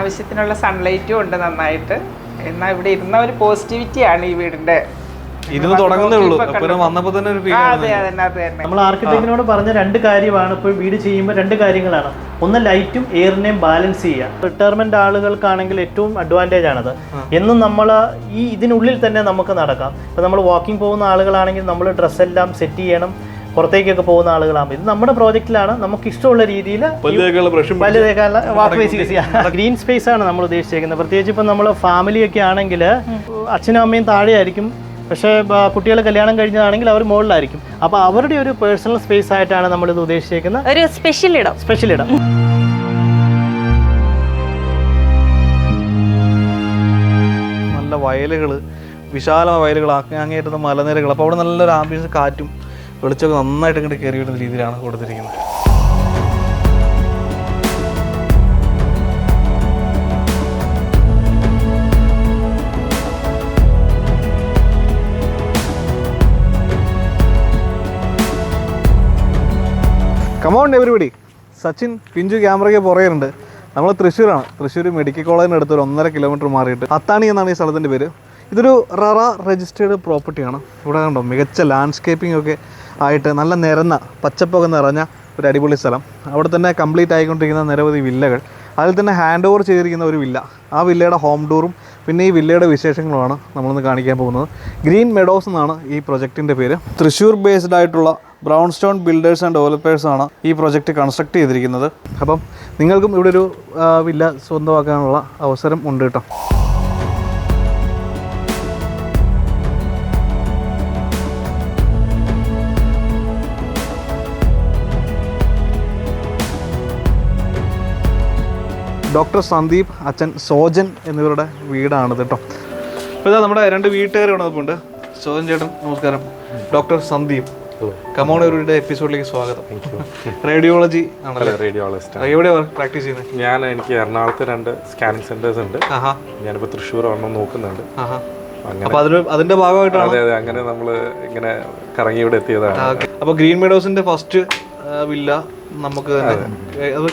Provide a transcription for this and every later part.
ആവശ്യത്തിനുള്ള സൺലൈറ്റും ഉണ്ട് നന്നായിട്ട്. എന്നാ ഇവിടെ ഇരുന്ന ഒരു പോസിറ്റിവിറ്റി ആണ് ഈ വീടിന്റെ. ഇരുന്ന് തുടങ്ങുന്നേ ഉള്ളൂ. വന്നപ്പോ തന്നെ ഒരു നമ്മൾ ആർക്കിടെക്ടിനോട് പറഞ്ഞ രണ്ട് കാര്യമാണ്. ഇപ്പോൾ വീട് ചെയ്യുമ്പോൾ രണ്ട് കാര്യങ്ങളാണ്. ഒന്ന് ലൈറ്റും എയറിനെയും ബാലൻസ് ചെയ്യുക. റിട്ടയർമെന്റ് ആളുകൾക്കാണെങ്കിൽ ഏറ്റവും അഡ്വാന്റേജ് ആണത്. എന്നും നമ്മൾ ഈ ഇതിനുള്ളിൽ തന്നെ നമുക്ക് നടക്കാം. ഇപ്പം നമ്മൾ വാക്കിംഗ് പോകുന്ന ആളുകളാണെങ്കിൽ നമ്മൾ ഡ്രസ്സെല്ലാം സെറ്റ് ചെയ്യണം. പുറത്തേക്കൊക്കെ പോകുന്ന ആളുകളാണ് ഇത് നമ്മുടെ പ്രോജക്റ്റിലാണ് നമുക്ക് ഇഷ്ടമുള്ള രീതിയിൽ വാക്ക് ഗ്രീൻ സ്പേസ് ആണ് നമ്മൾ ഉദ്ദേശിച്ചേക്കുന്നത് പ്രത്യേകിച്ച് ഇപ്പം നമ്മൾ ഫാമിലിയൊക്കെ ആണെങ്കിൽ അച്ഛനും അമ്മയും താഴെയായിരിക്കും പക്ഷേ കുട്ടികൾ കല്യാണം കഴിഞ്ഞതാണെങ്കിൽ അവർ മുകളിലായിരിക്കും. അപ്പോൾ അവരുടെ ഒരു പേഴ്സണൽ സ്പേസ് ആയിട്ടാണ് നമ്മൾ ഇത് ഉദ്ദേശിച്ചേക്കുന്നത് ഒരു സ്പെഷ്യൽ ഇടം. സ്പെഷ്യൽ ഇടം. നല്ല വയലുകൾ വിശാലമായ വയലുകൾ അങ്ങേറ്റുന്ന മലനിരകൾ അപ്പോൾ അവിടെ നല്ലൊരു ആംബിയൻസ് കാറ്റും വെളിച്ചമൊക്കെ നന്നായിട്ട് ഇങ്ങോട്ട് കയറി വരുന്ന രീതിയിലാണ് കൊടുത്തിരിക്കുന്നത്. കമോൺ എവരിബഡി സച്ചിൻ പിഞ്ചു ക്യാമറയ്ക്ക് പുറകെയുണ്ട്. നമ്മൾ തൃശ്ശൂരാണ്. തൃശ്ശൂർ മെഡിക്കൽ കോളേജിന് അടുത്ത് ഒരു ഒന്നര കിലോമീറ്റർ മാറിയിട്ട് അത്താണി എന്നാണ് ഈ സ്ഥലത്തിന്റെ പേര്. ഇതൊരു ററ രജിസ്റ്റേർഡ് പ്രോപ്പർട്ടിയാണ് ഇവിടെ കണ്ടോ മികച്ച ലാൻഡ്സ്കേപ്പിംഗ് ഒക്കെ ആയിട്ട് നല്ല നിരന്ന പച്ചപ്പൊക്കെ നിറഞ്ഞ ഒരു അടിപൊളി സ്ഥലം. അവിടെ തന്നെ കംപ്ലീറ്റ് ആയിക്കൊണ്ടിരിക്കുന്ന നിരവധി വില്ലകൾ. അതിൽ തന്നെ ഹാൻഡ് ഓവർ ചെയ്തിരിക്കുന്ന ഒരു വില്ല. ആ വില്ലയുടെ ഹോം ടൂറും പിന്നെ ഈ വില്ലയുടെ വിശേഷങ്ങളുമാണ് നമ്മളിന്ന് കാണിക്കാൻ പോകുന്നത്. ഗ്രീൻ മെഡോസ് എന്നാണ് ഈ പ്രൊജക്റ്റിന്റെ പേര്. തൃശ്ശൂർ ബേസ്ഡ് ആയിട്ടുള്ള brown stone builders and developers ആണ് ഈ പ്രൊജക്റ്റ് കൺസ്ട്രക്ട് ചെയ്തിരിക്കുന്നത്. അപ്പം നിങ്ങൾക്കും ഇവിടെ ഒരു വില്ല സ്വന്തമാക്കാനുള്ള അവസരം ഉണ്ട് കേട്ടോ. ഡോക്ടർ സന്ദീപ് അച്ഛൻ സോജൻ എന്നിവരുടെ വീടാണ് കേട്ടോ അപ്പോൾ ഇതാ നമ്മുടെ രണ്ട് വീട്ടുകാർ നിൽപ്പുണ്ട് സോജൻ ചേട്ടൻ നമസ്കാരം. ഡോക്ടർ സന്ദീപ്. കമോണിയുടെ എപ്പിസോഡിലേക്ക് സ്വാഗതം. റേഡിയോളജി ആണല്ലേ? റേഡിയോളജിസ്റ്റ് എവിടെയാ പ്രാക്ടീസ് ചെയ്യുന്നത് ഞാൻ എനിക്ക് എറണാകുളത്ത് രണ്ട് സ്കാനിങ് സെന്റേഴ്സ് ഉണ്ട്. ഞാനിപ്പോൾ തൃശ്ശൂർ ഒരെണ്ണം നോക്കുന്നുണ്ട്. അതിന്റെ ഭാഗമായിട്ടാണ്? അതെ അതെ അങ്ങനെ നമ്മൾ ഇങ്ങനെ കറങ്ങി ഇവിടെ എത്തിയതാണ്. അപ്പൊ ഗ്രീൻ മെഡോസിന്റെ ഫസ്റ്റ് വില്ല നമുക്ക് അത്.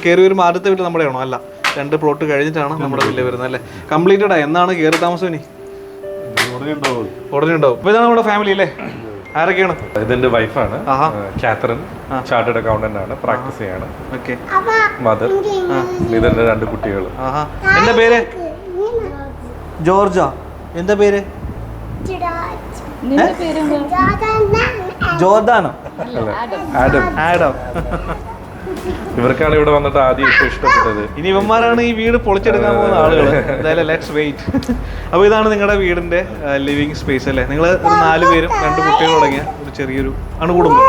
കയറി വരുമ്പോൾ ആദ്യത്തെ വില്ല നമ്മുടെ ആണോ അല്ല. രണ്ട് പ്ലോട്ട് കഴിഞ്ഞിട്ടാണ് നമ്മുടെ വില്ല വരുന്നത് അല്ലേ? കംപ്ലീറ്റഡ് ആ. എന്നാണ് കയറി താമസം ഇനി? ഉടനെ ഉണ്ടാവും ഇപ്പൊ ഇതാണ് നമ്മുടെ ഫാമിലി അല്ലേ ആരൊക്കെയാണ്? ഇതെന്റെ വൈഫാണ്. കാത്തറിൻ. ചാർട്ടേഡ് അക്കൗണ്ടന്റ് ആണ്. പ്രാക്ടീസ് ചെയ്യാണ്. ഓക്കെ. മദർ ഇതെന്റെ രണ്ട് കുട്ടികൾ എന്താ പേര്? ജോർജ. എന്താ പേര്? ജോർദാനോ? ആഡം. ആഡം. ഇവർക്കാണ് ഇവിടെ വന്നിട്ട് ആദ്യം ഇഷ്ടം ഇഷ്ടപ്പെട്ടത്. ഇനി ഇവന്മാരാണ് ഈ വീട് പൊളിച്ചെടുക്കാൻ പോകുന്ന ആളുകൾ എന്തായാലും ലെറ്റ്സ് വെയിറ്റ് അപ്പോൾ ഇതാണ് നിങ്ങളുടെ വീടിന്റെ ലിവിങ് സ്പേസ് അല്ലേ? നിങ്ങൾ ഒരു നാല് പേരും രണ്ട് കുട്ടികൾ തുടങ്ങിയ ഒരു ചെറിയൊരു അണുകുടുംബം.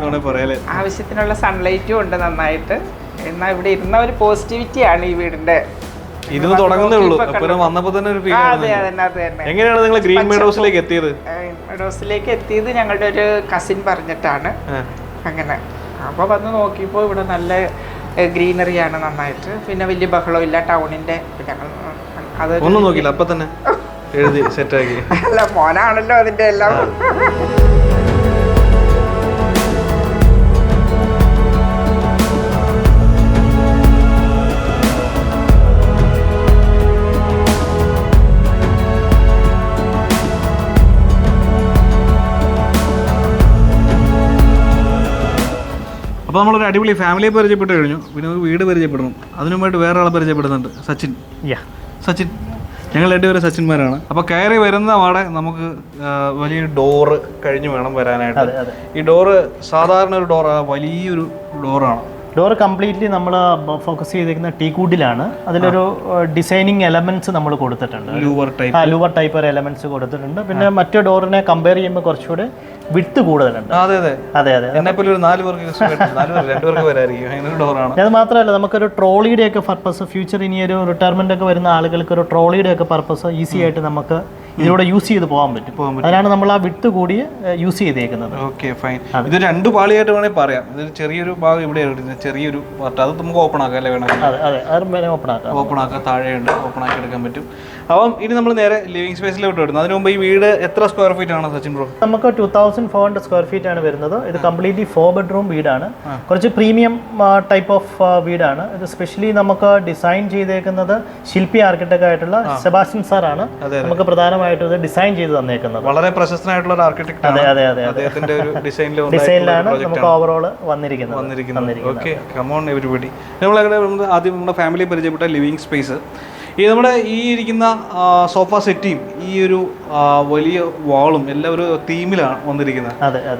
വേണമെങ്കിൽ പറയാലേ. ആവശ്യത്തിനുള്ള സൺലൈറ്റും ഉണ്ട് നന്നായിട്ട്. എന്നാൽ ഇവിടെ ഇരുന്ന ഒരു പോസിറ്റിവിറ്റിയാണ് ഈ വീടിന്റെ. ഇരുന്ന് തുടങ്ങുന്നേ ഉള്ളൂ. അപ്പൊ വന്നപ്പോ തന്നെ ഒരു എങ്ങനെയാണ് നിങ്ങൾ ഗ്രീൻ മേഡോസിലേക്ക് എത്തിയത്? മെഡോസിലേക്ക് എത്തിയത് ഞങ്ങളുടെ ഒരു കസിൻ പറഞ്ഞിട്ടാണ്. അങ്ങനെ. അപ്പോൾ വന്ന് നോക്കിയപ്പോൾ ഇവിടെ നല്ല ഗ്രീനറി ആണ് നന്നായിട്ട്. പിന്നെ വലിയ ബഹളം ഇല്ല. ടൗണിന്റെ അത് ഒന്നും നോക്കില്ല അപ്പൊ തന്നെ എഴുതി സെറ്റാക്കി അല്ല മോനാണല്ലോ അതിന്റെ എല്ലാം. അപ്പോൾ നമ്മളൊരു അടിപൊളി ഫാമിലിയെ പരിചയപ്പെട്ട് കഴിഞ്ഞു. പിന്നെ നമുക്ക് വീട് പരിചയപ്പെടണം അതിനുമായിട്ട് വേറെ ആളെ പരിചയപ്പെടുന്നുണ്ട്. സച്ചിൻ. യാ. സച്ചിൻ. ഞങ്ങൾ രണ്ടുപേരും സച്ചിന്മാരാണ്. അപ്പോൾ കയറി വരുന്ന അവിടെ നമുക്ക് വലിയ വലിയൊരു ഡോറ് കഴിഞ്ഞ് വേണം വരാനായിട്ട്. ഈ ഡോറ് സാധാരണ ഒരു ഡോറാണ് വലിയൊരു ഡോറാണ് ഡോർ കംപ്ലീറ്റ്ലി നമ്മൾ ഫോക്കസ് ചെയ്തിരിക്കുന്ന ടീക്കൂഡിലാണ് അതിലൊരു ഡിസൈനിങ് എലമെന്റ്സ് നമ്മൾ കൊടുത്തിട്ടുണ്ട്. ലൂവർ ടൈപ്പ് ആ ലൂവർ ടൈപ്പ് ഒരു എലമെന്റ്സ് കൊടുത്തിട്ടുണ്ട്. പിന്നെ മറ്റു ഡോറിനെ കമ്പയർ ചെയ്യുമ്പോൾ കുറച്ചുകൂടെ വിട്ട് കൂടുതലുണ്ട്. അതെ അതെ. അതെ അതെ. എന്നെ പോലെ ഒരു നാല് പേർക്ക് use ചെയ്യാൻ നാല് പേർക്ക് രണ്ട് പേർക്ക് വരായിരിക്കും. അങ്ങനെ ഒരു ഡോറാണ് അത് മാത്രമല്ല നമുക്കൊരു ട്രോളിയുടെ ഒക്കെ പർപ്പസ് ഫ്യൂച്ചർ ഇനി ഒരു റിട്ടയർമെന്റ് ഒക്കെ വരുന്ന ആളുകൾക്ക് ഒരു ട്രോളിയുടെ ഒക്കെ പർപ്പസ് ഈസി ആയിട്ട് നമുക്ക് ഇതിലൂടെ യൂസ് ചെയ്ത് പോകാൻ പറ്റും. പോകാൻ പറ്റും. അതിനാണ് നമ്മൾ ആ വിട്ട് കൂടി യൂസ് ചെയ്തേക്കുന്നത്. ഓക്കെ ഫൈൻ ഇത് രണ്ട് പാളിയായിട്ട് വേണമെങ്കിൽ പറയാം. ഇതൊരു ചെറിയൊരു ഭാഗം ഇവിടെ ചെറിയൊരു പാർട്ട് അത് നമുക്ക് ഓപ്പൺ ആക്കാം അല്ലേ വേണമെങ്കിൽ അതെ അതെ. ഓപ്പൺ ആക്കാം. ഓപ്പൺ ആക്കാം. താഴെയുണ്ട്. ഓപ്പൺ ആക്കി എടുക്കാൻ പറ്റും. അപ്പം ഇനി നമ്മൾ നേരെ ലിവിംഗ് സ്പേസിലോട്ട് വരുന്നത് അതിന് മുമ്പ് ഈ വീട് എത്ര സ്ക്വയർ ഫീറ്റ് ആണ് സച്ചിൻ ബ്രോ നമുക്ക് two thousand four hundred square feet ആണ് വരുന്നത്. ഇത് കംപ്ലീറ്റ്ലി ഫോർ ബെഡ്റൂം വീടാണ്. കുറച്ച് പ്രീമിയം ടൈപ്പ് ഓഫ് വീടാണ്. ഇത് സ്പെഷ്യലി നമുക്ക് ഡിസൈൻ ചെയ്തേക്കുന്നത് ശില്പി ആർക്കിടെക്ട് ആയിട്ടുള്ള സെബാസ്റ്റ്യൻ സാറാണ്. നമുക്ക് പ്രധാനമായിട്ടും ഇത് ഡിസൈൻ ചെയ്ത് തന്നേക്കുന്നത്. വളരെ പ്രശസ്തനായിട്ടുള്ള ഒരു ആർക്കിടെക്ട് അതെ അതെ അതെ അദ്ദേഹത്തിന്റെ ഒരു ഡിസൈനിൽ ഡിസൈനിലാണ് നമുക്ക് ഓവറോൾ വന്നിരിക്കുന്നത്. വന്നിരിക്കുന്നത്. ഓക്കെ കമോൺ എവരിബഡി നമ്മൾ അങ്ങനെ ആദ്യം നമ്മുടെ ഫാമിലി പരിചയപ്പെട്ട ലിവിങ് സ്പേസ് ഈ നമ്മുടെ ഈ ഇരിക്കുന്ന സോഫ സെറ്റിയും ഈ ഒരു വലിയ വാളും എല്ലാം ഒരു തീമിലാണ് വന്നിരിക്കുന്നത്.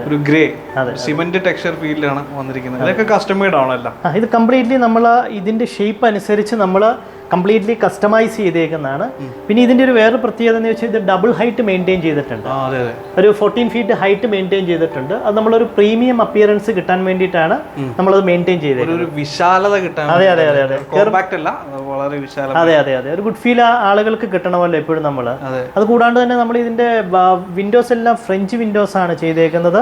ഒരു ഗ്രേ സിമന്റ് ടെക്സ്ചർ ഫീൽഡിലാണ് വന്നിരിക്കുന്നത്. ഇതൊക്കെ കസ്റ്റമേഡ് ആണല്ലോ എല്ലാം? ഇത് കംപ്ലീറ്റ്ലി നമ്മൾ ഇതിന്റെ ഷേപ്പ് അനുസരിച്ച് നമ്മൾ കംപ്ലീറ്റ്ലി കസ്റ്റമൈസ് ചെയ്തേക്കുന്നതാണ്. പിന്നെ ഇതിന്റെ ഒരു വേറെ പ്രത്യേകത എന്ന് വെച്ചാൽ ഇത് ഡബിൾ ഹൈറ്റ് മെയിന്റെയിൻ ചെയ്തിട്ടുണ്ട്. ഒരു ഫോർട്ടീൻ ഫീറ്റ് ഹൈറ്റ് മെയിന്റെയിൻ ചെയ്തിട്ടുണ്ട്. അത് നമ്മളൊരു പ്രീമിയം അപ്പിയറൻസ് കിട്ടാൻ വേണ്ടിയിട്ടാണ് നമ്മളത് മെയിന്റെയിൻ ചെയ്തത് ഒരു വിശാലത കിട്ടാൻ അതെ അതെ അതെ അതെ. വളരെ വിശാല അതെ അതെ അതെ. ഒരു ഗുഡ് ഫീൽ ആളുകൾക്ക് കിട്ടണമല്ലോ എപ്പോഴും നമ്മൾ അത്. കൂടാണ്ട് തന്നെ നമ്മൾ ഇതിന്റെ വിൻഡോസ് എല്ലാം ഫ്രഞ്ച് വിൻഡോസ് ആണ് ചെയ്തേക്കുന്നത്.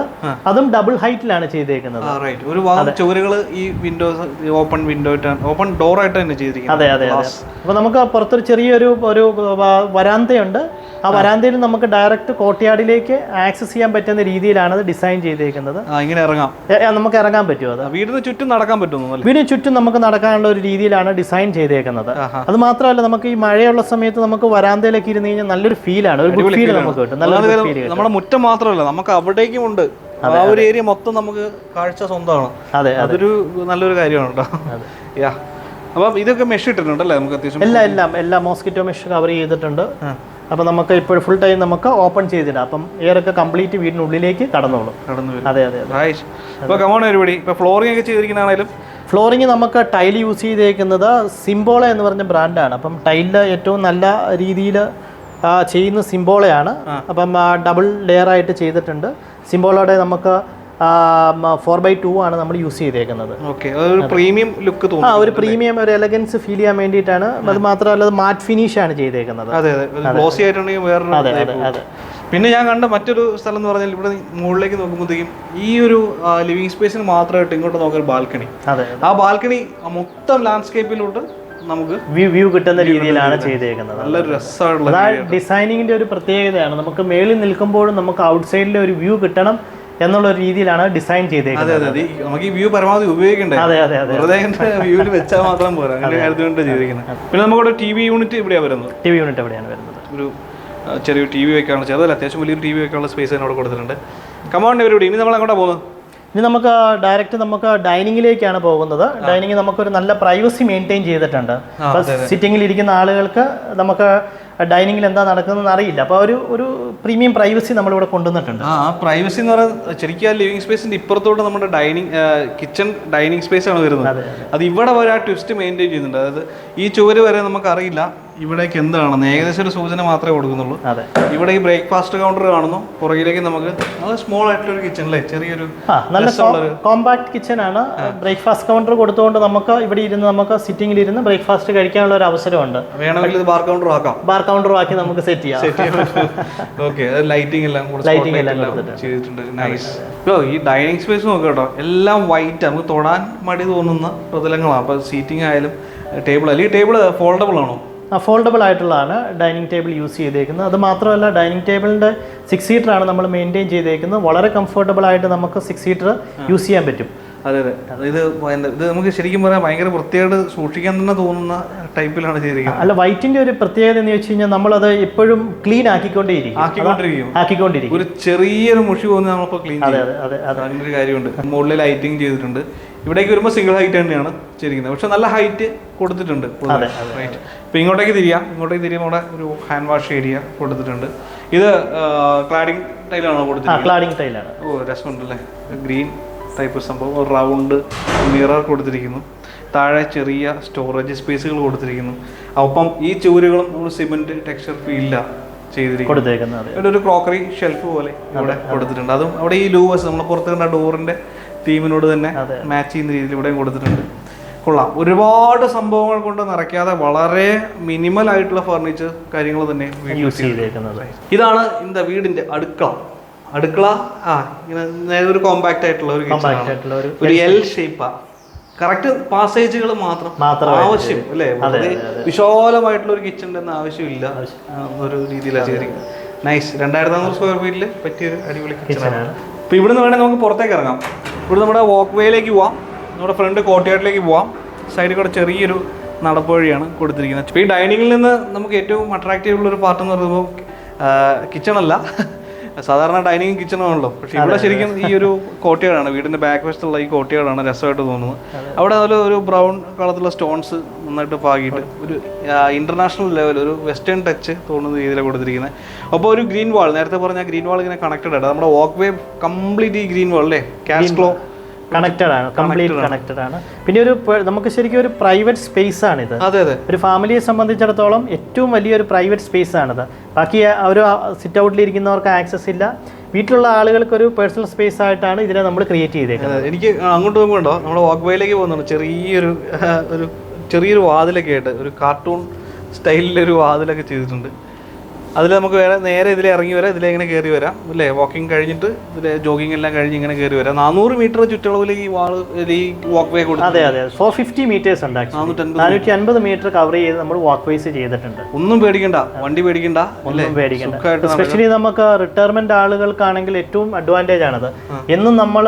അതും ഡബിൾ ഹൈറ്റിലാണ് ചെയ്തേക്കുന്നത്. ഒരു ചുവരുകൾ ഈ windows open window open door ആയിട്ട് തന്നെ ചെയ്തിരിക്കുന്നത്. അതെ അതെ അതെ. അപ്പൊ നമുക്ക് പുറത്തൊരു ചെറിയൊരു ഒരു വരാന്തയുണ്ട്. ആ വരാന്തയിൽ നമുക്ക് ഡയറക്റ്റ് കോട്ടയാടിലേക്ക് ആക്സസ് ചെയ്യാൻ പറ്റുന്ന രീതിയിലാണ് അത് ഡിസൈൻ ചെയ്തേക്കുന്നത്. ഇങ്ങനെ ഇറങ്ങാം. നമുക്ക് ഇറങ്ങാൻ പറ്റുമോ അത്. വീടിന് ചുറ്റും നടക്കാൻ പറ്റുമോ വീടിന് ചുറ്റും നമുക്ക് നടക്കാനുള്ള ഒരു രീതിയിലാണ് ഡിസൈൻ ചെയ്തേക്കുന്നത്. അത് മാത്രമല്ല നമുക്ക് ഈ മഴയുള്ള സമയത്ത് നമുക്ക് വരാന്തയിലേക്ക് ഇരുന്ന് കഴിഞ്ഞാൽ നല്ലൊരു ഫീലാണ് ഒരു ഗുഡ് ഫീൽ നമുക്ക് കിട്ടും. നല്ല ഫീൽ നമ്മുടെ മുറ്റം മാത്രമല്ല നമുക്ക് അവിടേക്കും ഉണ്ട്. ആ ഒരു ഏരിയ മൊത്തം നമുക്ക് കാഴ്ച സ്വന്തമാണ്. അതെ അതൊരു നല്ലൊരു കാര്യമാണ് കേട്ടോ. യാ അപ്പം ഇതൊക്കെ മെഷ് ഇട്ടിട്ടുണ്ടല്ലേ നമുക്ക് അത്യാവശ്യം എല്ലാം എല്ലാം എല്ലാ മോസ്കിറ്റോ മെഷ് കവർ ചെയ്തിട്ടുണ്ട്. അപ്പം നമുക്ക് ഇപ്പോൾ ഫുൾ ടൈം നമുക്ക് ഓപ്പൺ ചെയ്തിടാം. അപ്പം എയറൊക്കെ കംപ്ലീറ്റ് വീടിനുള്ളിലേക്ക് കടന്നോളും. കടന്നു അതെ അതെ ഇപ്പൊ കമോൺ ഇപ്പോൾ ഫ്ലോറിംഗ് ഒക്കെ ചെയ്തിരിക്കുന്നതാണേലും? ഫ്ലോറിങ് നമുക്ക് ടൈൽ യൂസ് ചെയ്തേക്കുന്നത് സിംബോള എന്ന് പറഞ്ഞ ബ്രാൻഡാണ് അപ്പം ടൈലിൽ ഏറ്റവും നല്ല രീതിയിൽ ചെയ്യുന്ന സിംബോളയാണ് അപ്പം ഡബിൾ ലെയർ ആയിട്ട് ചെയ്തിട്ടുണ്ട്. സിംബോളയുടെ നമുക്ക് ഫോർ ബൈ ടു ആണ് നമ്മൾ യൂസ് ചെയ്തേക്കുന്നത്. പ്രീമിയം ലുക്ക് ആ ഒരു പ്രീമിയം ഒരു എലഗൻസ് ഫീൽ ചെയ്യാൻ വേണ്ടിയിട്ടാണ്. അത് മാത്രമല്ല മാറ്റ് ഫിനിഷ് ആണ് ചെയ്തേക്കുന്നത്. ഗ്ലോസി ആയിട്ടുണ്ടെങ്കിൽ വേറൊരു അതെ അതെ അതെ. പിന്നെ ഞാൻ കണ്ട മറ്റൊരു സ്ഥലം എന്ന് പറഞ്ഞാൽ ഇവിടെ മുകളിലേക്ക് നോക്കുമ്പോഴത്തേക്കും ഈ ഒരു ലിവിങ് സ്പേസിന് മാത്രമായിട്ട് ഇങ്ങോട്ട് നോക്കിയ ബാൽക്കണി അതെ ആ ബാൽക്കണി മൊത്തം ലാൻഡ്സ്കേപ്പിലോട്ട് നമുക്ക് വ്യൂ കിട്ടുന്ന രീതിയിലാണ് ചെയ്തേക്കുന്നത്. നല്ല രസമായിട്ടുള്ള അതാ ഡിസൈനിങ്ങിന്റെ ഒരു പ്രത്യേകതയാണ്. നമുക്ക് മേളിൽ നിൽക്കുമ്പോഴും നമുക്ക് ഔട്ട് സൈഡിലെ ഒരു വ്യൂ കിട്ടണം. എന്നുള്ള രീതിയിലാണ് ഡിസൈൻ ചെയ്തേക്കുന്നത്. നമുക്ക് ഈ വ്യൂ പരമാവധി ഉപയോഗിക്കണ്ടേ? അതെ അതെ അതെ. വ്യൂവിൽ വെച്ചാൽ മാത്രം പോരാ. ചെയ്തിരിക്കുന്നത്. പിന്നെ നമുക്കിവിടെ ടി വി യൂണിറ്റ് ഇവിടെയാണ് വരുന്നത്? ടി വി യൂണിറ്റ് എവിടെയാണ് വരുന്നത്? ഒരു ചെറിയൊരു ടി വി വെക്കാനുള്ള ചെറുതല്ല അത്യാവശ്യം വലിയൊരു ടി വി വെക്കാനുള്ള സ്പേസ് തന്നെ അവിടെ കൊടുത്തിട്ടുണ്ട്. കമൗണ്ട് എവിടെ ഇനി നമ്മൾ അങ്ങോട്ടാ പോകുന്നത്? ഇനി നമുക്ക് ഡയറക്റ്റ് നമുക്ക് ഡൈനിങ്ങിലേക്കാണ് പോകുന്നത്. ഡൈനിങ് നമുക്കൊരു നല്ല പ്രൈവസി മെയിന്റെയിൻ ചെയ്തിട്ടുണ്ട്. സിറ്റിങ്ങിൽ ഇരിക്കുന്ന ആളുകൾക്ക് നമുക്ക് ഡൈനിങ്ങിൽ എന്താ നടക്കുന്നതെന്ന് അറിയില്ല. അപ്പോൾ ഒരു ഒരു പ്രീമിയം പ്രൈവസി നമ്മളിവിടെ കൊണ്ടുവന്നിട്ടുണ്ട്. ആ പ്രൈവസി എന്ന് പറയുന്നത് ശരിക്കും ആ ലിവിങ് സ്പേസിന്റെ ഇപ്പുറത്തോട്ട് നമ്മുടെ ഡൈനിങ് കിച്ചൺ ഡൈനിങ് സ്പേസ് ആണ് വരുന്നത്. അത് ഇവിടെ വരെ ആ ട്വിസ്റ്റ് മെയിന്റെയിൻ ചെയ്യുന്നുണ്ട്. അതായത് ഈ ചുവര് വരെ നമുക്ക് അറിയില്ല ഇവിടേക്ക് എന്താണെന്ന് ഏകദേശം ഒരു സൂചന മാത്രമേ കൊടുക്കുന്നുള്ളൂ. അതെ. ഇവിടെ ഈ ബ്രേക്ക്ഫാസ്റ്റ് കൗണ്ടർ കാണുന്നു. പുറകിലേക്ക് നമുക്ക് അത് സ്മോൾ ആയിട്ടുള്ള ഒരു അല്ലേ? ചെറിയൊരു നല്ല കോമ്പാക്ട് കിച്ചൺ ആണ്. ബ്രേക്ക്ഫാസ്റ്റ് കൗണ്ടർ കൊടുത്തുകൊണ്ട് നമുക്ക് ഇവിടെ ഇരുന്ന് നമുക്ക് സിറ്റിംഗിൽ ഇരുന്ന് ബ്രേക്ക്ഫാസ്റ്റ് കഴിക്കാനുള്ള ഒരു അവസരമുണ്ട്. വേണമെങ്കിൽ ഇത് ബാർ കൗണ്ടർ ആക്കാം. ബാർ കൗണ്ടർ ആക്കി നമുക്ക് സെറ്റ് ചെയ്യാം. ഓക്കെ ലൈറ്റിംഗ് എല്ലാം ലൈറ്റിംഗ് എല്ലാം ചെയ്തിട്ടുണ്ട്. നൈസ് ഓ ഈ ഡൈനിങ് സ്പേസ് നോക്കുക കേട്ടോ. എല്ലാം വൈറ്റ് നമുക്ക് തൊടാൻ മടി തോന്നുന്ന പ്രതലങ്ങളാണ്. അപ്പോൾ സീറ്റിംഗ് ആയാലും ടേബിൾ അല്ലെങ്കിൽ ടേബിൾ ഫോൾഡബിൾ ആണോ? അഫോർഡബിൾ ആയിട്ടുള്ളതാണ് ഡൈനിങ് ടേബിൾ യൂസ് ചെയ്തേക്കുന്നത്. അത് മാത്രമല്ല ഡൈനിങ് ടേബിളിന്റെ സിക്സ് സീറ്ററാണ് ആണ് നമ്മൾ മെയിന്റെയിൻ ചെയ്തേക്കുന്നത്. വളരെ കംഫർട്ടബിൾ ആയിട്ട് നമുക്ക് സിക്സ് സീറ്റർ യൂസ് ചെയ്യാൻ പറ്റും. അതെ അതെ. ഇത് ഇത് നമുക്ക് ശരിക്കും പറയാം ഭയങ്കര വൃത്തിയായിട്ട് സൂക്ഷിക്കാൻ തന്നെ തോന്നുന്ന ടൈപ്പിലാണ് ചെയ്തിരിക്കുന്നത്. അല്ല വൈറ്റിന്റെ ഒരു പ്രത്യേകത എന്ന് വെച്ച് കഴിഞ്ഞാൽ നമ്മളത് എപ്പോഴും ക്ലീൻ ആക്കിക്കൊണ്ടേയിരിക്കും ആക്കിക്കൊണ്ടിരിക്കും. ആക്കിക്കൊണ്ടിരിക്കും. ഒരു ചെറിയൊരു മുഷി പോകുന്ന നമ്മളിപ്പോൾ ക്ലീൻ അതെ അതെ അതെ അങ്ങനെ ഒരു കാര്യമുണ്ട്. മുകളിൽ ലൈറ്റിംഗ് ചെയ്തിട്ടുണ്ട്. ഇവിടേക്ക് വരുമ്പോൾ സിംഗിൾ ഹൈറ്റ് തന്നെയാണ് ചെയ്തിരിക്കുന്നത്. പക്ഷെ നല്ല ഹൈറ്റ് കൊടുത്തിട്ടുണ്ട് റൈറ്റ് ഇപ്പൊ ഇങ്ങോട്ടേക്ക് തിരിയാം. ഇങ്ങോട്ടേക്ക് തിരിയുമ്പോൾ അവിടെ ഒരു ഹാൻഡ് വാഷ് ഏരിയ കൊടുത്തിട്ടുണ്ട്. ഇത് ക്ലാഡിംഗ് ടൈലാണോ കൊടുത്തിട്ടുള്ളത് ക്ലാഡിംഗ് ടൈലാണ് ഓ രസമുണ്ടല്ലേ. ഗ്രീൻ ടൈപ്പ് സംഭവം. റൗണ്ട് മിറർ കൊടുത്തിരിക്കുന്നു. താഴെ ചെറിയ സ്റ്റോറേജ് സ്പേസുകൾ കൊടുത്തിരിക്കുന്നു. ഒപ്പം ഈ ചുവരുകളും നമ്മൾ സിമെന്റ് ടെക്സ്ചർ ഫീലില്ല ചെയ്തിരിക്കുന്നത് ഒരു ക്രോക്കറി ഷെൽഫ് പോലെ ഇവിടെ കൊടുത്തിട്ടുണ്ട്. അതും അവിടെ ഈ ലൂവേഴ്സ് നമ്മൾ പുറത്ത് കണ്ട ഡോറിന്റെ ടീമിനോട് തന്നെ മാച്ച് ചെയ്യുന്ന രീതിയിൽ ഇവിടെയും കൊടുത്തിട്ടുണ്ട്. കൊള്ളാം. ഒരുപാട് സംഭവങ്ങൾ കൊണ്ട് നിറയ്ക്കാതെ വളരെ മിനിമൽ ആയിട്ടുള്ള ഫർണിച്ചർ കാര്യങ്ങൾ തന്നെ യൂസ് ചെയ്തേക്കുന്നത്. ഇതാണ് ഇന്ന വീടിന്റെ അടുക്കള. അടുക്കള ആ ഇങ്ങനെ ഒരു കോമ്പാക്ട് ആയിട്ടുള്ള ഒരു ഒരു എൽ ഷേപ്പാ കറക്റ്റ് പാസേജുകൾ മാത്രം ആവശ്യം അല്ലേ? വിശാലമായിട്ടുള്ള ഒരു കിച്ചൺ എന്ന ആവശ്യമില്ല ഒരു രീതിയിലാണ് ചെയ്തിരിക്കുന്നത്. നൈസ് രണ്ടായിരത്തി നാനൂറ് സ്ക്വയർ ഫീറ്റിൽ പറ്റിയൊരു അടിപൊളി കിച്ചണാണ് ഇപ്പൊ ഇവിടുന്ന് വേണമെങ്കിൽ നമുക്ക് പുറത്തേക്ക് ഇറങ്ങാം. ഇവിടെ നമ്മുടെ വോക്ക് വേയിലേക്ക് പോവാം. നമ്മുടെ ഫ്രണ്ട് കോട്ടയാട്ടിലേക്ക് പോവാം. സൈഡിൽ കൂടെ ചെറിയൊരു നടപ്പുവഴിയാണ് കൊടുത്തിരിക്കുന്നത്. ഇപ്പോൾ ഈ ഡൈനിങ്ങിൽ നിന്ന് നമുക്ക് ഏറ്റവും അട്രാക്റ്റീവ് ഉള്ള ഒരു പാർട്ട് എന്ന് പറയുമ്പോൾ കിച്ചണല്ല സാധാരണ ഡൈനിങ് കിച്ചണാണല്ലോ പക്ഷെ ഇവിടെ ശരിക്കും ഈ ഒരു കോട്ടയാടാണ് വീടിന്റെ ബാക്ക് വശത്തുള്ള ഈ കോട്ടയാടാണ് രസമായിട്ട് തോന്നുന്നത്. അവിടെ അതിൽ ഒരു ബ്രൗൺ കളറിലുള്ള സ്റ്റോൺസ് നന്നായിട്ട് പാകിയിട്ട് ഒരു ഇന്റർനാഷണൽ ലെവൽ ഒരു വെസ്റ്റേൺ ടച്ച് തോന്നുന്ന രീതിയിലാണ് കൊടുത്തിരിക്കുന്നത്. അപ്പോൾ ഒരു ഗ്രീൻ വാൾ നേരത്തെ പറഞ്ഞ ഗ്രീൻ വാൾ ഇങ്ങനെ കണക്റ്റഡ് ആണ് നമ്മുടെ വാക്ക് വേ കംപ്ലീറ്റ് ഈ ഗ്രീൻ വാൾ അല്ലേ? ക്യാഷ് ക്ലോ കണക്റ്റഡ് ആണ് കംപ്ലീറ്റ് കണക്റ്റഡ് ആണ്. പിന്നെ ഒരു നമുക്ക് ശരിക്കും ഒരു പ്രൈവറ്റ് സ്പേസ് ആണിത്. അതെ അതെ. ഒരു ഫാമിലിയെ സംബന്ധിച്ചിടത്തോളം ഏറ്റവും വലിയൊരു പ്രൈവറ്റ് സ്പേസ് ആണിത്. ബാക്കി അവർ ഒരു സിറ്റ് ഔട്ടിൽ ഇരിക്കുന്നവർക്ക് ആക്സസ് ഇല്ല. വീട്ടിലുള്ള ആളുകൾക്ക് ഒരു പേഴ്സണൽ സ്പേസ് ആയിട്ടാണ് ഇതിനെ നമ്മൾ ക്രിയേറ്റ് ചെയ്തേക്കുന്നത്. എനിക്ക് അങ്ങോട്ട് പോകുമ്പോണ്ടോ നമ്മൾ വാക്ക് വേയിലേക്ക് പോകുന്നുണ്ട്. ചെറിയൊരു ഒരു ചെറിയൊരു വാതിലൊക്കെ ആയിട്ട് ഒരു കാർട്ടൂൺ സ്റ്റൈലിലൊരു വാതിലൊക്കെ ചെയ്തിട്ടുണ്ട്. അതിൽ നമുക്ക് വേറെ നേരെ ഇതിലെ ഇറങ്ങി വരാം ഇതിലെ ഇങ്ങനെ കയറി വരാം അല്ലേ? വാക്കിംഗ് കഴിഞ്ഞിട്ട് ഇതിലെ ജോഗിങ് എല്ലാം കഴിഞ്ഞ് ഇങ്ങനെ കയറി വരാം. നാനൂറ് മീറ്റർ ചുറ്റളവിൽ ഈ വാൾ ഈ വാക്ക് വേ കൊടുക്കും അതെ അതെ. ഫോർ ഫിഫ്റ്റി മീറ്റേഴ്സ് ഉണ്ട് നാനൂറ്റി അൻപത് മീറ്റർ കവർ ചെയ്ത് നമ്മൾ വാക്ക് വേസ് ചെയ്തിട്ടുണ്ട്. ഒന്നും പേടിക്കണ്ട വണ്ടി പേടിക്കണ്ട ഒന്നും പേടിക്കണ്ട. സ്പെഷ്യലി എസ്പെഷ്യലി നമുക്ക് റിട്ടയർമെന്റ് ആളുകൾക്കാണെങ്കിൽ ഏറ്റവും അഡ്വാന്റേജ് ആണത്. എന്നും നമ്മൾ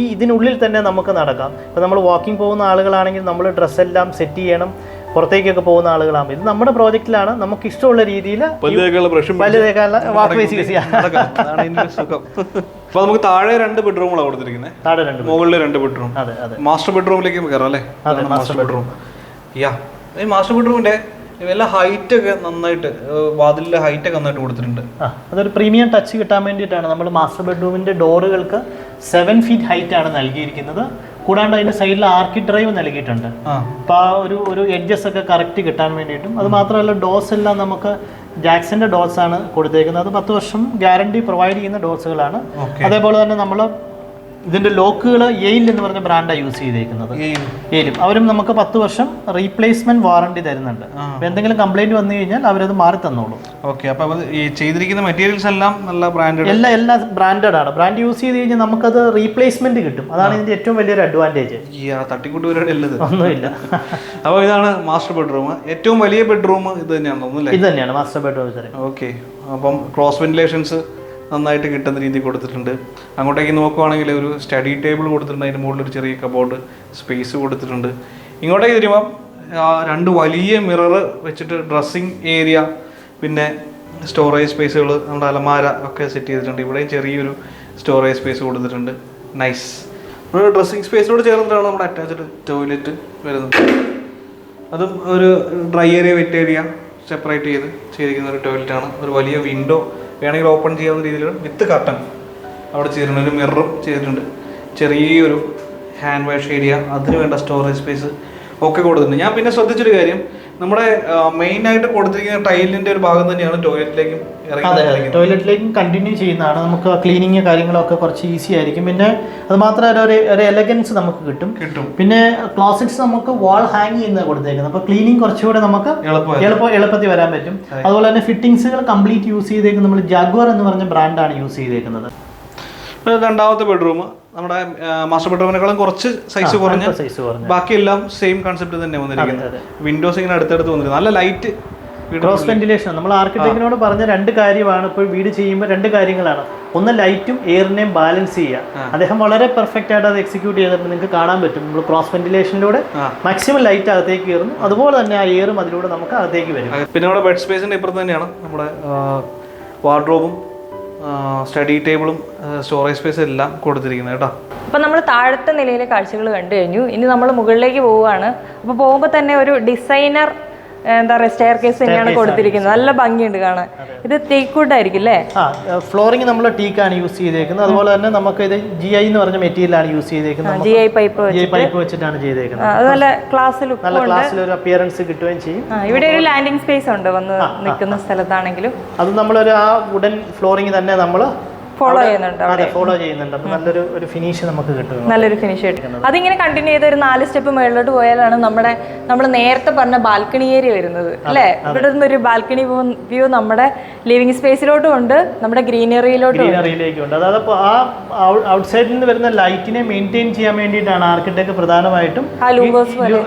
ഈ ഇതിനുള്ളിൽ തന്നെ നമുക്ക് നടക്കാം. ഇപ്പൊ നമ്മൾ വാക്കിംഗ് പോകുന്ന ആളുകളാണെങ്കിൽ നമ്മൾ ഡ്രസ്സ് എല്ലാം സെറ്റ് ചെയ്യണം. പുറത്തേക്കൊക്കെ പോകുന്ന ആളുകളാകുമ്പോൾ ഇത് നമ്മുടെ പ്രോജക്റ്റിലാണ്. നമുക്ക് ഇഷ്ടമുള്ള രീതിയിൽ അപ്പൊ നമുക്ക് താഴെ രണ്ട് ബെഡ്റൂമുകളാണ് കൊടുത്തിരിക്കുന്നത് മുകളിൽ രണ്ട് ബെഡ്റൂം. മാസ്റ്റർ ബെഡ്റൂമിലേക്ക് കയറാം അല്ലേ? Master bedroom. യാ ഈ മാസ്റ്റർ ബെഡ്റൂമിന്റെ എല്ലാം ഹൈറ്റ് ഒക്കെ നന്നായിട്ട് വാതിലിന്റെ ഹൈറ്റ് ഒക്കെ നന്നായിട്ട് കൊടുത്തിട്ടുണ്ട്. അതൊരു പ്രീമിയം ടച്ച് കിട്ടാൻ വേണ്ടിയിട്ടാണ് നമ്മൾ മാസ്റ്റർ ബെഡ്റൂമിന്റെ ഡോറുകൾക്ക് സെവൻ ഫീറ്റ് ഹൈറ്റ് ആണ് നൽകിയിരിക്കുന്നത്. കൂടാണ്ട് അതിന്റെ സൈഡിൽ ആർക്കി ഡ്രൈവ് നൽകിയിട്ടുണ്ട്. അപ്പൊ ആ ഒരു ഒരു എഡ്ജസ് ഒക്കെ കറക്റ്റ് കിട്ടാൻ വേണ്ടിയിട്ടും. അത് മാത്രമല്ല ഡോസ് എല്ലാം നമുക്ക് ജാക്സിന്റെ ഡോസ് ആണ് കൊടുത്തേക്കുന്നത്. അത് പത്ത് വർഷം ഗ്യാരണ്ടി പ്രൊവൈഡ് ചെയ്യുന്ന ഡോസുകളാണ് അതേപോലെ തന്നെ നമ്മൾ ഇതിന്റെ ലോക്കുകൾ എയിൽ എന്ന് പറഞ്ഞ ബ്രാൻഡാണ് യൂസ് ചെയ്തേക്കുന്നത്. എയിലും. അവരും നമുക്ക് പത്ത് വർഷം റീപ്ലേസ്മെന്റ് വാറണ്ടി തരുന്നുണ്ട്. അപ്പോൾ എന്തെങ്കിലും കംപ്ലൈന്റ് വന്നു കഴിഞ്ഞാൽ അവരത് മാറി തന്നോളും. ഓക്കെ അപ്പൊ അത് ഈ ചെയ്തിരിക്കുന്ന മെറ്റീരിയൽസ് എല്ലാം നല്ല ബ്രാൻഡ് എല്ലാം എല്ലാം ബ്രാൻഡഡ് ആണ്. ബ്രാൻഡ് യൂസ് ചെയ്ത് കഴിഞ്ഞാൽ നമുക്കത് റീപ്ലേസ്മെന്റ് കിട്ടും. അതാണ് ഇതിന്റെ ഏറ്റവും വലിയൊരു അഡ്വാന്റേജ് തട്ടിക്കൂട്ട് പരിപാടി ഒന്നുമില്ല. അപ്പോൾ ഇതാണ് മാസ്റ്റർ ബെഡ്റൂം ഏറ്റവും വലിയ ബെഡ്റൂം ഇത് തന്നെയാണ് തോന്നുന്നു ഇത് തന്നെയാണ് മാസ്റ്റർ ബെഡ്റൂം ഓക്കെ അപ്പം ക്രോസ് വെന്റിലേഷൻസ് നന്നായിട്ട് കിട്ടുന്ന രീതി കൊടുത്തിട്ടുണ്ട്. അങ്ങോട്ടേക്ക് നോക്കുവാണെങ്കിൽ ഒരു സ്റ്റഡി ടേബിൾ കൊടുത്തിട്ടുണ്ട്. അതിന്റെ മുകളിൽ ഒരു ചെറിയ കബോർഡ് സ്പേസ് കൊടുത്തിട്ടുണ്ട്. ഇങ്ങോട്ടേക്ക് തിരുമ്പം രണ്ട് വലിയ മിറർ വെച്ചിട്ട് ഡ്രസ്സിങ് ഏരിയ പിന്നെ സ്റ്റോറേജ് സ്പേസുകൾ നമ്മുടെ അലമാര ഒക്കെ സെറ്റ് ചെയ്തിട്ടുണ്ട്. ഇവിടെയും ചെറിയൊരു സ്റ്റോറേജ് സ്പേസ് കൊടുത്തിട്ടുണ്ട്. നൈസ് ഒരു ഡ്രസ്സിങ് സ്പേസിനോട് ചേർന്നിട്ടാണ് നമ്മുടെ അറ്റാച്ച്ഡ് ടോയ്ലറ്റ് വരുന്നത്. അതും ഒരു dry area wet area separate ചെയ്ത് ചെയ്തിരിക്കുന്ന ഒരു ടോയ്ലറ്റാണ് ഒരു വലിയ വിൻഡോ വേണമെങ്കിൽ ഓപ്പൺ ചെയ്യാവുന്ന രീതിയിൽ വിത്ത് കട്ടൺ അവിടെ ചെയ്തിട്ടുണ്ട് ഒരു മിററും ചെയ്തിട്ടുണ്ട്. ചെറിയൊരു ഹാൻഡ് വാഷ് ഏരിയ അതിന് വേണ്ട സ്റ്റോറേജ് സ്പേസ് ഒക്കെ കൊടുത്തിട്ടുണ്ട്. ഞാൻ പിന്നെ ശ്രദ്ധിച്ചൊരു കാര്യം. നമ്മുടെ മെയിൻ ആയിട്ട് കൊടുത്തിരിക്കുന്ന ടൈലിന്റെ ഒരു ഭാഗം തന്നെയാണ് ടോയ്ലറ്റിലേക്കും അതെ ടോയ്ലറ്റിലേക്കും കണ്ടിന്യൂ ചെയ്യുന്നതാണ്. നമുക്ക് ക്ലീനിങ് കാര്യങ്ങളൊക്കെ കുറച്ച് ഈസി ആയിരിക്കും. പിന്നെ അത് മാത്രമല്ല ഒരു ഒരു എലഗൻസ് നമുക്ക് കിട്ടും. കിട്ടും. പിന്നെ ക്ലോസറ്റ്സ് നമുക്ക് വാൾ ഹാങ് ചെയ്യുന്നത് കൊടുത്തേക്കുന്നത്. അപ്പോൾ ക്ലീനിങ് കുറച്ചുകൂടെ നമുക്ക് എളുപ്പം എളുപ്പത്തിൽ വരാൻ പറ്റും. അതുപോലെ തന്നെ ഫിറ്റിംഗ്സുകൾ കംപ്ലീറ്റ് യൂസ് ചെയ്തേക്കുന്നത് നമ്മൾ ജാഗ്വർ എന്ന് പറഞ്ഞ ബ്രാൻഡാണ് യൂസ് ചെയ്തേക്കുന്നത്. രണ്ടാമത്തെ ബെഡ്റൂം നമ്മുടെ മാസ്റ്റർ ബെഡ്റൂമിനേക്കാളും കുറച്ച് സൈസ് കുറഞ്ഞ സൈസ് കുറഞ്ഞ. ബാക്കിയെല്ലാം സെയിം കൺസെപ്റ്റ് തന്നെ വന്നിരിക്കുന്നത്. വിൻഡോസ് ഇങ്ങനെ അടുത്തടുത്ത് വന്നിരിക്കുന്നത് നല്ല ലൈറ്റ് ക്രോസ് വെന്റിലേഷൻ നമ്മൾ ആർക്കിടെക്റ്റിനോട് പറഞ്ഞ രണ്ട് കാര്യമാണ് ഇപ്പോൾ വീട് ചെയ്യുമ്പോൾ രണ്ട് കാര്യങ്ങളാണ്. ഒന്ന് ലൈറ്റും എയറിനെയും ബാലൻസ് ചെയ്യുക. അദ്ദേഹം വളരെ പെർഫെക്റ്റ് ആയിട്ട് അത് എക്സിക്യൂട്ട് ചെയ്തിട്ട് നിങ്ങൾക്ക് കാണാൻ പറ്റും. നമ്മൾ ക്രോസ് വെന്റിലേഷനിലൂടെ. മാക്സിമം ലൈറ്റ് അകത്തേക്ക് കയറുന്നു. അതുപോലെ തന്നെ ആ എയറും അതിലൂടെ നമുക്ക് അകത്തേക്ക് വരും. പിന്നെ നമ്മുടെ ബെഡ് സ്പേസിന്റെ ഇപ്പുറത്ത് തന്നെയാണ് നമ്മുടെ വാർഡ്രോബും സ്റ്റഡി ടേബിളും സ്റ്റോറേജ് സ്പേസ് എല്ലാം കൊടുത്തിരിക്കുന്നത് കേട്ടോ. അപ്പം നമ്മൾ താഴത്തെ നിലയിലെ കാഴ്ചകൾ കണ്ടു കഴിഞ്ഞു. ഇനി നമ്മൾ മുകളിലേക്ക് പോവുകയാണ്. അപ്പോൾ പോകുമ്പോൾ തന്നെ ഒരു ഡിസൈനർ എന്താ പറയുക സ്റ്റെയർ കേസ് തന്നെയാണ് കൊടുത്തിരിക്കുന്നത്. നല്ല ഭംഗിയുണ്ട് കാണാൻ. ഇത് തേക്കൂട്ട് ആയിരിക്കും അല്ലേ? ആ ഫ്ലോറിംഗ് നമ്മൾ ടീക്കാണ് യൂസ് ചെയ്തേക്കുന്നത്. അതുപോലെ തന്നെ നമുക്ക് ഇത് ജി ഐ എന്ന് പറഞ്ഞ മെറ്റീരിയൽ ആണ് യൂസ് ചെയ്തേക്കുന്നത്. G I pipe G I pipe വെച്ചിട്ടാണ് ചെയ്തേക്കുന്നത്. അത് നല്ല ക്ലാസ് ലുക്കും നല്ല ക്ലാസ്സിൽ ഒരു അപ്പിയറൻസ് കിട്ടുകയും ചെയ്യും. ഇവിടെ ഒരു ലാൻഡിംഗ് സ്പേസ് ഉണ്ട്. വന്ന് നിൽക്കുന്ന സ്ഥലത്താണെങ്കിലും. അത് നമ്മളൊരു ആ വുഡൻ ഫ്ലോറിംഗ് തന്നെ നമ്മൾ ഫോളോ ചെയ്യുന്നുണ്ട് അതെ ഫോളോ ചെയ്യുന്നുണ്ട്. അപ്പോൾ നല്ലൊരു ഒരു ഫിനിഷ് നമുക്ക് കിട്ടും. നല്ലൊരു ഫിനിഷ് കിട്ടും. അതിങ്ങനെ കണ്ടിന്യൂ ചെയ്ത് ഒരു നാല് സ്റ്റെപ്പ് മുകളിലോട്ട് പോയാലാണ് നമ്മുടെ നമ്മൾ നേരത്തെ പറഞ്ഞ ബാൽക്കണി ഏരിയ വരുന്നത് അല്ലേ? ഇവിടെ നിന്ന് ഒരു ബാൽക്കണി വ്യൂ നമ്മുടെ ലിവിങ് സ്പേസിലോട്ടും ഉണ്ട് നമ്മുടെ ഗ്രീനറിയിലോട്ടും ഗ്രീനറിയിലേക്ക് ഉണ്ട് അതായത് അപ്പോൾ ആ ഔട്ട്സൈഡിൽ നിന്ന് വരുന്ന ലൈറ്റിനെ മെയിന്റെയിൻ ചെയ്യാൻ വേണ്ടിയിട്ടാണ് ആർക്കിടെക്ട് പ്രധാനമായിട്ടും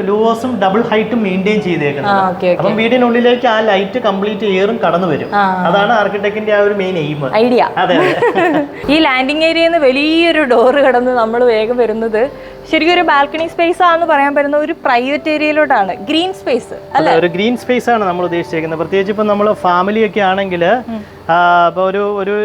ലൂവേഴ്സ് ഡബിൾ ഹൈറ്റും മെയിന്റെയിൻ ചെയ്തേക്കുന്നത്. അപ്പം വീടിനുള്ളിലേക്ക് ആ ലൈറ്റ് കംപ്ലീറ്റ് എയറും കടന്നു വരും അതാണ് ആർക്കിടെക്റ്റിന്റെ ആ ഒരു മെയിൻ എയിം ഐഡിയ അതെ. ഈ ലാൻഡിങ് ഏരിയയിൽ നിന്ന് വലിയൊരു ഡോറ് കടന്ന് നമ്മൾ വേഗം വരുന്നത് ശരിക്കും ഒരു ബാൽക്കണി സ്പേസ് ആണെന്ന് പറയാൻ പറ്റുന്ന ഒരു പ്രൈവറ്റ് ഏരിയയിലോട്ടാണ് ഗ്രീൻ സ്പേസ് അല്ലെ? ഒരു ഗ്രീൻ സ്പേസ് ആണ് നമ്മൾ ഉദ്ദേശിച്ചിരിക്കുന്നത് പ്രത്യേകിച്ച് ഇപ്പം നമ്മൾ ഫാമിലി ഒക്കെ ആണെങ്കിൽ ഇപ്പോൾ ഒരു ഒരു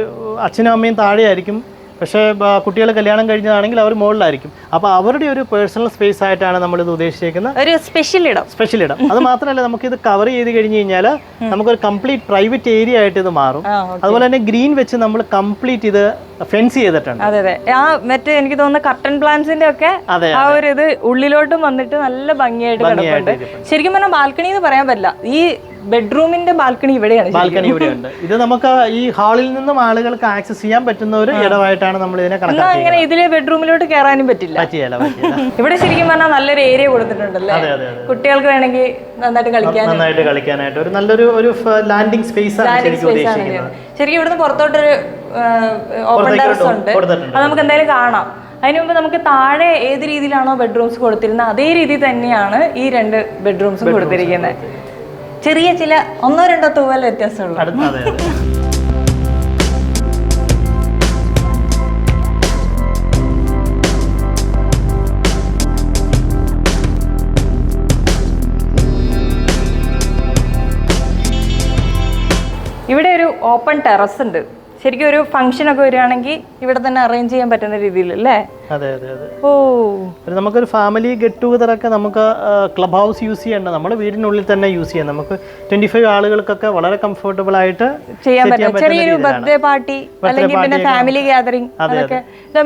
അച്ഛനും അമ്മയും താഴെയായിരിക്കും. പക്ഷേ കുട്ടികൾ കല്യാണം കഴിഞ്ഞതാണെങ്കിൽ അവർ മുകളിലായിരിക്കും. അപ്പോൾ അവരുടെ ഒരു പേഴ്സണൽ സ്പേസ് ആയിട്ടാണ് നമ്മൾ ഇത് ഉദ്ദേശിച്ചിരിക്കുന്നത് ഒരു സ്പെഷ്യൽ ഇടം. സ്പെഷ്യൽ ഇടം. അത് മാത്രമല്ല നമുക്ക് ഇത് കവർ ചെയ്ത് കഴിഞ്ഞ് കഴിഞ്ഞാൽ നമുക്കൊരു കംപ്ലീറ്റ് പ്രൈവറ്റ് ഏരിയ ആയിട്ട് ഇത് മാറും. അതുപോലെ തന്നെ ഗ്രീൻ വെച്ച് നമ്മൾ കംപ്ലീറ്റ് ഇത് ഫെൻസ് ചെയ്തിട്ടുണ്ട്. അതെ അതെ. ആ മറ്റേ എനിക്ക് തോന്നുന്ന കർട്ടൻ പ്ലാന്റ്സിന്റെ ഒക്കെ ആ ഒരു ഇത് ഉള്ളിലോട്ടും വന്നിട്ട് നല്ല ഭംഗിയായിട്ട് കിടപ്പുണ്ട്. ശരിക്കും പറഞ്ഞാൽ ബാൽക്കണി എന്ന് പറയാൻ പറ്റില്ല. ഈ ബെഡ്റൂമിന്റെ ബാൽക്കണി ഇവിടെയാണ്. ബാൽക്കണി ഇവിടെയുണ്ട്. ഇത് നമുക്ക് ഈ ഹാളിൽ നിന്നും ആളുകൾക്ക് ആക്സസ് ചെയ്യാൻ പറ്റുന്ന ഒരു ഇടമായിട്ടാണ് നമ്മൾ ഇതിനെ അങ്ങനെ ഇതിലെ ബെഡ്റൂമിലോട്ട് കയറാനും പറ്റില്ല. പറ്റിയല്ല ഇവിടെ ശരിക്കും പറഞ്ഞാൽ നല്ലൊരു ഏരിയ കൊടുത്തിട്ടുണ്ടല്ലേ? കുട്ടികൾക്ക് വേണമെങ്കിൽ നന്നായിട്ട് കളിക്കാൻ നന്നായിട്ട് കളിക്കാനായിട്ട്. ഒരു നല്ലൊരു ഒരു ലാൻഡിംഗ് സ്പേസ് ആണ് ശരിക്കും ഇവിടുന്ന് പുറത്തോട്ടൊരു ഓപ്പൺ ടെറസ് ഉണ്ട്. അത് നമുക്ക് എന്തായാലും കാണാം. അതിനു മുമ്പ് നമുക്ക് താഴെ ഏത് രീതിയിലാണോ ബെഡ്റൂംസ് കൊടുത്തിരുന്നത് അതേ രീതി തന്നെയാണ് ഈ രണ്ട് ബെഡ്റൂംസും കൊടുത്തിരിക്കുന്നത്. ചെറിയ ചില ഒന്നോ രണ്ടോ തൂവൽ വ്യത്യാസമുള്ളൂ. അതെ ഇവിടെ ഒരു ഓപ്പൺ ടെറസ് ഉണ്ട്. ശരിക്കും ഒരു ഫംഗ്ഷൻ ഒക്കെ വരികയാണെങ്കിൽ ഇവിടെ തന്നെ അറേഞ്ച് ചെയ്യാൻ പറ്റുന്ന രീതിയിൽ അല്ലേ? അതെ അതെ അതെ. ഓ. പിന്നെ നമുക്കൊരു ഫാമിലി ഗെറ്റ് ടുഗദർ ഒക്കെ നമുക്ക് ക്ലബ് ഹൗസ് യൂസ് ചെയ്യണ്ട. നമ്മുടെ വീടിനുള്ളിൽ തന്നെ യൂസ് ചെയ്യാം. നമുക്ക് ട്വന്റി ഫൈവ് ആളുകൾക്കൊക്കെ വളരെ കംഫർട്ടബിൾ ആയിട്ട് ചെയ്യാൻ പറ്റും. ചെറിയൊരു ബർത്ത്ഡേ പാർട്ടി അല്ലെങ്കിൽ പിന്നെ ഫാമിലി ഗാദറിംഗ് അതൊക്കെ.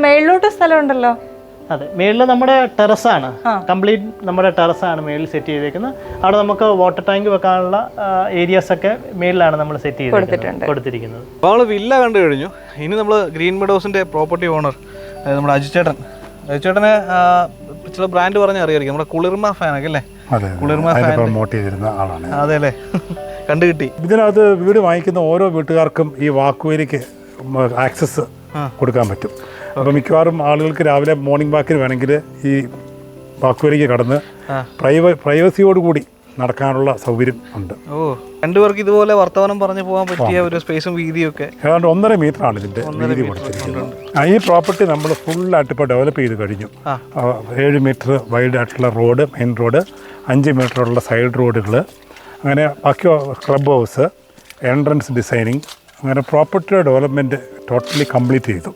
മേളിലോട്ട് സ്ഥലം സ്ഥലമുണ്ടല്ലോ. അതെ. മേളിൽ നമ്മുടെ ടെറസാണ്. കംപ്ലീറ്റ് നമ്മുടെ ടെറസാണ് മേളിൽ സെറ്റ് ചെയ്തേക്കുന്നത്. അവിടെ നമുക്ക് വാട്ടർ ടാങ്ക് വെക്കാനുള്ള ഏരിയാസ് ഒക്കെ മേളിലാണ് നമ്മൾ സെറ്റ് ചെയ്തിട്ടുണ്ട് കൊടുത്തിരിക്കുന്നത്. അപ്പോൾ നമ്മൾ വില്ല കണ്ടു കഴിഞ്ഞു. ഇനി നമ്മൾ ഗ്രീൻ മെഡോസിന്റെ പ്രോപ്പർട്ടി ഓണർ നമ്മുടെ അജിച്ചേട്ടൻ അജിച്ചേട്ടനെ ചില ബ്രാൻഡ് പറഞ്ഞാൽ അറിയായിരിക്കും. നമ്മുടെ കുളിർമ ഫാനൊക്കെ അല്ലേ? കുളിർമ ഫാൻ പ്രൊമോട്ട് ചെയ്തിരുന്ന ആളാണ്. അതെ അല്ലേ? കണ്ടു കിട്ടി. ഇതിനകത്ത് വീട് വാങ്ങിക്കുന്ന ഓരോ വീട്ടുകാർക്കും ഈ വാക്കുവേലിക്ക് ആക്സസ് കൊടുക്കാൻ പറ്റും. അപ്പോൾ മിക്കവാറും ആളുകൾക്ക് രാവിലെ മോർണിംഗ് വാക്കിന് വേണമെങ്കിൽ ഈ വാക്കുവരിക്ക് കടന്ന് പ്രൈവ പ്രൈവസിയോട് കൂടി നടക്കാനുള്ള സൗകര്യം ഉണ്ട്. ഓ രണ്ടുപേർക്ക് ഇതുപോലെ വർത്തമാനം പറഞ്ഞു പോകാൻ പറ്റിയ ഒരു സ്പേസും വീതിയും ഒക്കെ ഏതാണ്ട് ഒന്നര മീറ്റർ ആണ് ഇതിന്റെ വീതി കൊടുത്തിരിക്കുന്നത് ഈ പ്രോപ്പർട്ടി നമ്മൾ ഫുള്ളായിട്ട് ഇപ്പോൾ ഡെവലപ്പ് ചെയ്ത് കഴിഞ്ഞു. ഏഴ് മീറ്റർ വൈഡ് ആയിട്ടുള്ള റോഡ് മെയിൻ റോഡ് അഞ്ച് മീറ്ററുള്ള സൈഡ് റോഡുകൾ അങ്ങനെ ബാക്കി ക്ലബ് ഹൗസ് എൻട്രൻസ് ഡിസൈനിങ് അങ്ങനെ പ്രോപ്പർട്ടിയുടെ ഡെവലപ്മെന്റ് ടോട്ടലി കംപ്ലീറ്റ് ചെയ്തു.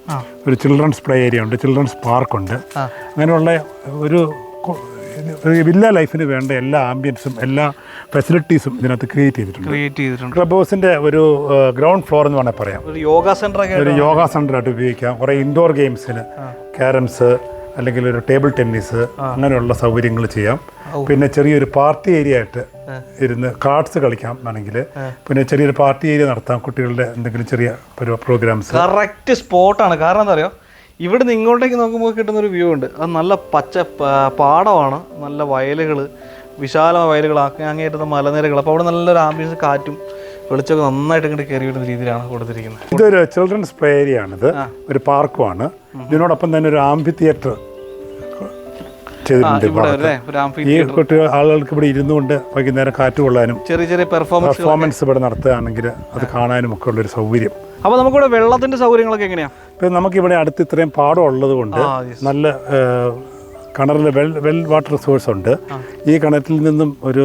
ഒരു ചിൽഡ്രൻസ് പ്ലേ ഏരിയ ഉണ്ട് ചിൽഡ്രൻസ് പാർക്കുണ്ട്. അങ്ങനെയുള്ള ഒരു വില്ല ലൈഫിന് വേണ്ട എല്ലാ ആംബിയൻസും എല്ലാ ഫെസിലിറ്റീസും ഇതിനകത്ത് ക്രിയേറ്റ് ചെയ്തിട്ടുണ്ട്. ക്രിയേറ്റ് ചെയ്തിട്ടുണ്ട്. ക്ലബ് ഹൗസിന്റെ ഒരു ഗ്രൗണ്ട് ഫ്ലോർ എന്ന് വേണമെങ്കിൽ പറയാം. ഒരു യോഗ സെന്റർ ഒക്കെ ഒരു യോഗ സെന്ററായിട്ട് ഉപയോഗിക്കാം. കുറേ ഇൻഡോർ ഗെയിംസിന് ക്യാരംസ് അല്ലെങ്കിൽ ഒരു ടേബിൾ ടെന്നീസ് അങ്ങനെയുള്ള സൗകര്യങ്ങൾ ചെയ്യാം. പിന്നെ ചെറിയൊരു പാർട്ടി ഏരിയ ആയിട്ട് ഇരുന്ന് കാർഡ്സ് കളിക്കാം വേണമെങ്കിൽ. പിന്നെ ചെറിയൊരു പാർട്ടി ഏരിയ നടത്താം കുട്ടികളുടെ എന്തെങ്കിലും ചെറിയ പ്രോഗ്രാംസ് കറക്റ്റ് സ്പോട്ടാണ് കാരണം എന്താ പറയുക ഇവിടുന്ന് ഇങ്ങോട്ടേക്ക് നോക്കുമ്പോൾ കിട്ടുന്നൊരു വ്യൂ ഉണ്ട്. അത് നല്ല പച്ച പാടമാണ്. നല്ല വയലുകൾ വിശാലമായ വയലുകൾ അങ്ങേറ്റുന്ന മലനിരകൾ. അപ്പോൾ അവിടെ നല്ലൊരു ആംബിയൻസ് കാറ്റും വെളിച്ചമൊക്കെ നന്നായിട്ട് ഇങ്ങോട്ട് കയറി വരുന്ന രീതിയിലാണ് കൊടുത്തിരിക്കുന്നത്. ഇതൊരു ചിൽഡ്രൻസ് പ്ലേ ഏരിയ ആണിത്. ഒരു പാർക്കുമാണ് ഇതിനോടൊപ്പം തന്നെ ഒരു ആംബി തിയേറ്റർ ചെയ്തിട്ടുണ്ട് ഈ കുട്ടികൾ ആളുകൾക്ക് ഇവിടെ ഇരുന്നുകൊണ്ട് വൈകുന്നേരം കാറ്റ് കൊള്ളാനും ചെറിയ ചെറിയ പെർഫോമൻസ് പെർഫോമൻസ് ഇവിടെ നടത്തുകയാണെങ്കിൽ അത് കാണാനും ഒക്കെ ഉള്ളൊരു സൗകര്യം. അപ്പോൾ നമുക്കിവിടെ വെള്ളത്തിന്റെ സൗകര്യങ്ങളൊക്കെ എങ്ങനെയാണ് ഇപ്പം നമുക്കിവിടെ അടുത്ത് ഇത്രയും പാടം ഉള്ളത് കൊണ്ട് നല്ല കിണറിൽ വെൽ വെൽ വാട്ടർ റിസോഴ്സ് ഉണ്ട്. ഈ കിണറ്റിൽ നിന്നും ഒരു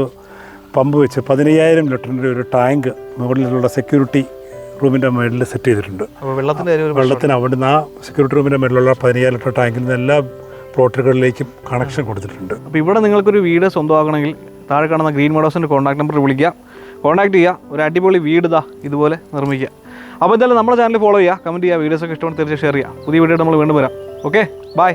പമ്പ് വെച്ച് പതിനയ്യായിരം ലിറ്ററിന്റെ ഒരു ടാങ്ക് മുകളിലുള്ള സെക്യൂരിറ്റി റൂമിന്റെ മുകളിൽ സെറ്റ് ചെയ്തിട്ടുണ്ട്. വെള്ളത്തിന് അവിടുന്ന് ആ സെക്യൂരിറ്റി റൂമിന്റെ മുകളിലുള്ള പതിനയ്യായിരം ലിറ്റർ ടാങ്കിൽ നിന്ന് എല്ലാ പ്ലോട്ടുകളിലേക്കും കണക്ഷൻ കൊടുത്തിട്ടുണ്ട്. അപ്പോൾ ഇവിടെ നിങ്ങൾക്കൊരു വീട് സ്വന്തമാകണമെങ്കിൽ താഴെ കാണുന്ന ഗ്രീൻ മോഡോസിന്റെ കോൺടാക്ട് നമ്പർ വിളിക്കുക. കോൺടാക്ട് ചെയ്യുക. ഒരു അടിപൊളി വീട് ഇതാ ഇതുപോലെ നിർമ്മിക്കുക. അപ്പോൾ എന്തായാലും നമ്മുടെ ചാനൽ ഫോളോ ചെയ്യുക കമന്റ് ചെയ്യുക വീഡിയോസൊക്കെ ഇഷ്ടമാണ് തീർച്ചയായും ഷെയർ ചെയ്യുക. പുതിയ വീഡിയോ നമ്മൾ വീണ്ടും വരാം. Okay bye